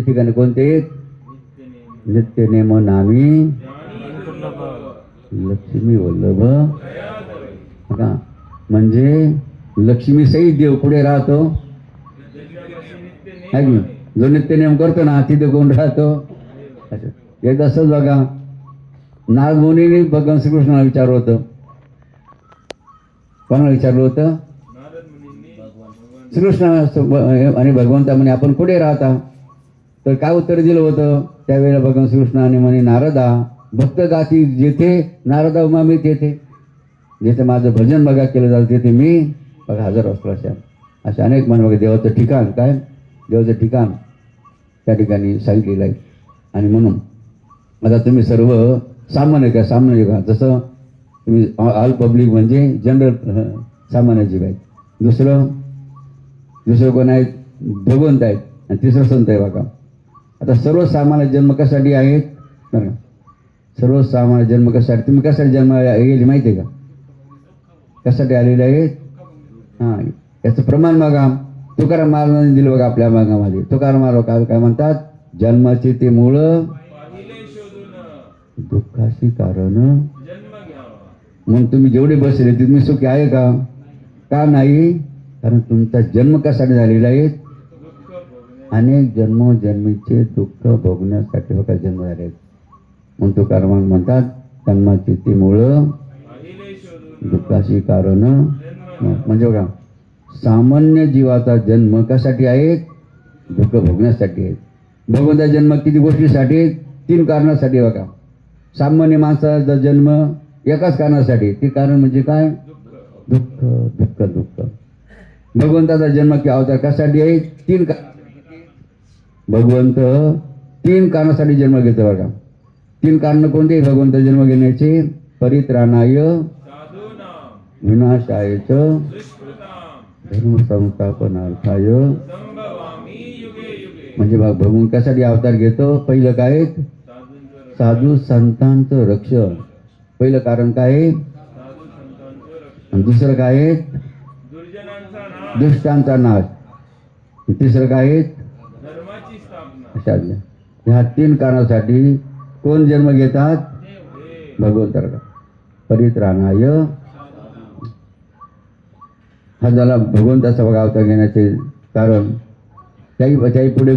ठिकाणी कोणते? नित्य नेम नामी लक्ष्मी वल्लभ का म्हणजे लक्ष्मी सई देव पुढे राहतो जो नित्य नेम करतो ना तिथे कोण राहतो? अच्छा. एकदा असंच बघा. नाग भगवान श्रीकृष्णाला विचारलं होतं. कोणाला विचारलं होतं? श्रीकृष्ण आणि भगवंता म्हणे आपण कुठे राहता? तर काय उत्तर दिलं होतं? त्यावेळेला भगवान श्रीकृष्णाने म्हणे नारदा भक्त गाती जेथे नारदा उमा मी तेथे. जेथे माझं भजन बघा केलं जातं तेथे मी बघा हजर असतो. अशा असे अनेक मन बघा देवाचं ठिकाण काय? देवाचं ठिकाण त्या ठिकाणी सांगितलेलं आहे. आणि म्हणून आता तुम्ही सर्व सामान्य काय सामान्य का? जसं तुम्ही ऑल पब्लिक म्हणजे जनरल सामान्य जीव आहेत. दुसरं दुसरं कोण आहेत? भगवंत आहेत. आणि तिसरं संत आहे बघा. आता सर्वसामान्य जन्म कशासाठी आहेत बघा सर्वसामान्य जन्म कशासाठी? तुम्ही कशासाठी जन्म गेली माहिती आहे का? कशासाठी आलेले आहेत? हां याचं प्रमाण बघा तुकाराम महाराजांनी दिलं बघा आपल्या मागामध्ये. तुकाराम महाराज काय काय म्हणतात? जन्माचे ते मूळ दुःखाची कारण. म्हणून तुम्ही जेवढे बसले ते तुम्ही सुखी आहे का? का नाही? कारण तुमचा जन्म कशासाठी झालेला आहे? अनेक जन्मोजन्मीचे दुःख भोगण्यासाठी बघा जन्म झाले म्हणून तुकाराम म्हणतात जन्माची ती मुळं दुःखाशी कारण म्हणजे बघा सामान्य जीवाचा जन्म कशासाठी आहे? दुःख भोगण्यासाठी आहे. भगवंता जन्म किती गोष्टीसाठी? आहेत? तीन कारणासाठी बघा. सामान्य माणसाचा जन्म एकाच कारणासाठी. ते कारण म्हणजे काय? दुःख दुःख दुःख भगवंताचा जन्म किंवा अवतार कशासाठी आहे? तीन का भगवंत तीन कारणासाठी जन्म घेतो बघा. तीन कारण कोणते? भगवंत जन्म घेण्याचे. परित्राणाय विनाशाय धर्मसंस्थापनार्थाय. म्हणजे बघ भगवंत कशासाठी अवतार घेतो? पहिलं काय? साधू संतांचं रक्षण. पहिलं कारण काय? आहे? दुसरं काय? आहे? दुष्टांचा नाश. तिसरं काय? अशा आज्ञा. ह्या तीन कारणासाठी कोण जन्म घेतात? भगवंत परित्राणाय हा झाला भगवंताचा बघा अवतार घेण्याचे कारण. त्याही त्याही पुढे